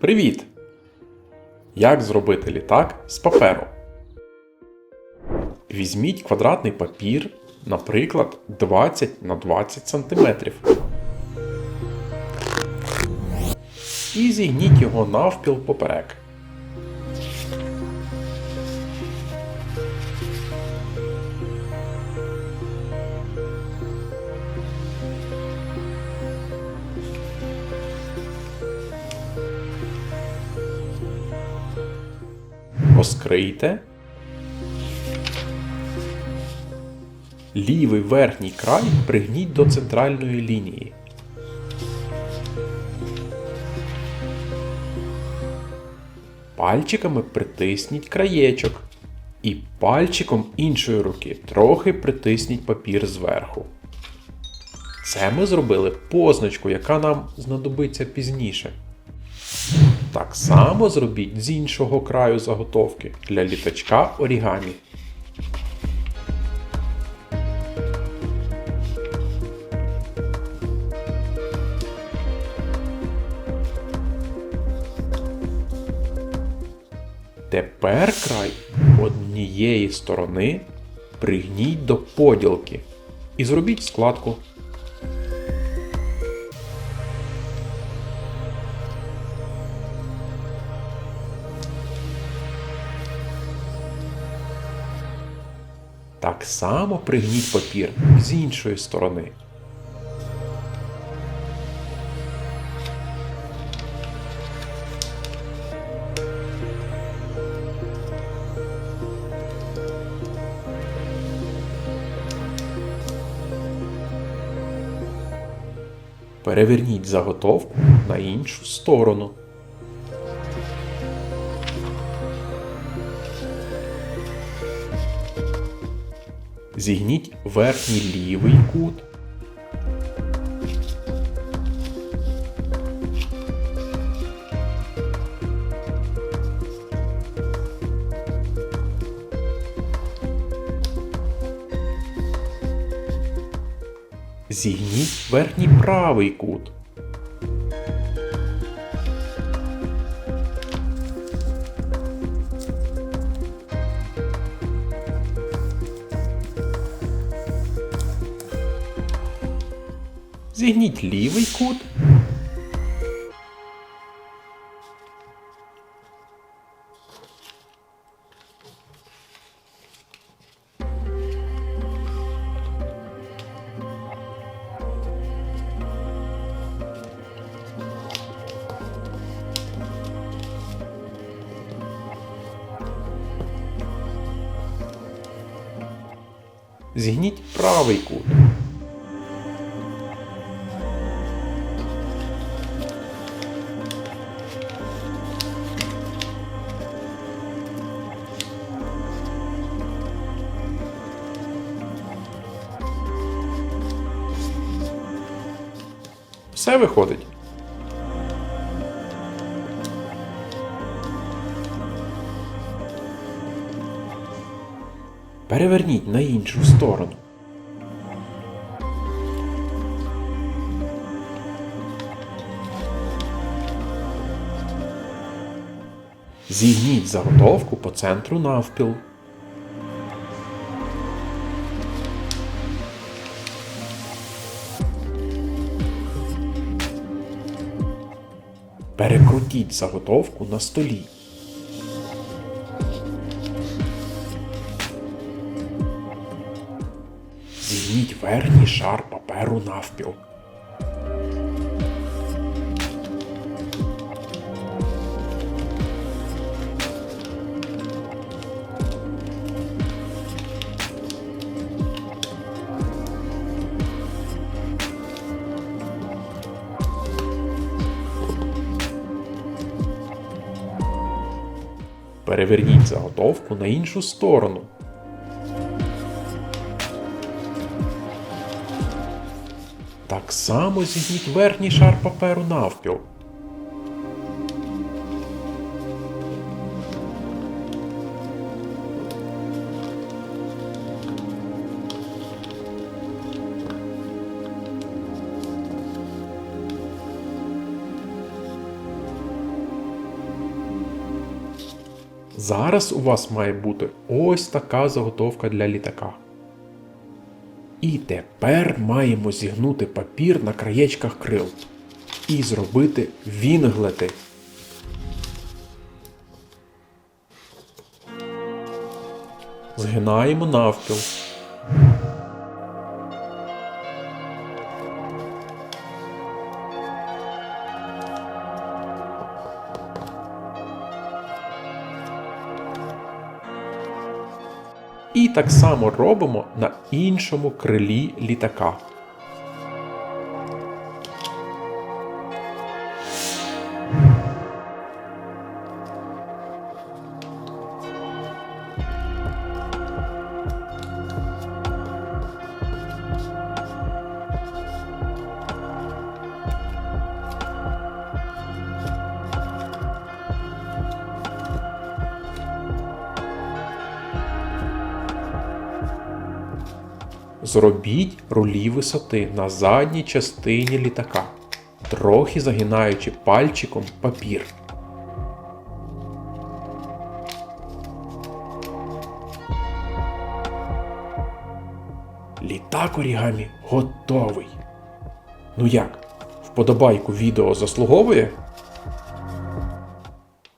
Привіт! Як зробити літак з паперу? Візьміть квадратний папір, наприклад, 20 на 20 см. І зігніть його навпіл поперек. Розкрийте. Лівий верхній край пригніть до центральної лінії. Пальчиками притисніть краєчок. І пальчиком іншої руки трохи притисніть папір зверху. Це ми зробили позначку, яка нам знадобиться пізніше. Так само зробіть з іншого краю заготовки для літачка орігамі. Тепер край однієї сторони пригніть до поділки і зробіть складку. Так само пригніть папір з іншої сторони. Переверніть заготовку на іншу сторону. Зігніть верхній лівий кут. Зігніть верхній правий кут. Зігніть лівий кут. Зігніть правий кут. Все виходить. Переверніть на іншу сторону. Зігніть заготовку по центру навпіл. Перекрутіть заготовку на столі. Зігніть верхній шар паперу навпіл. Переверніть заготовку на іншу сторону. Так само зігніть верхній шар паперу навпіл. Зараз у вас має бути ось така заготовка для літака. І тепер маємо зігнути папір на краєчках крил і зробити вінглети. Згинаємо навпіл. І так само робимо на іншому крилі літака. Зробіть рулі висоти на задній частині літака, трохи загинаючи пальчиком папір. Літак орігамі готовий. Ну як, вподобайку відео заслуговує?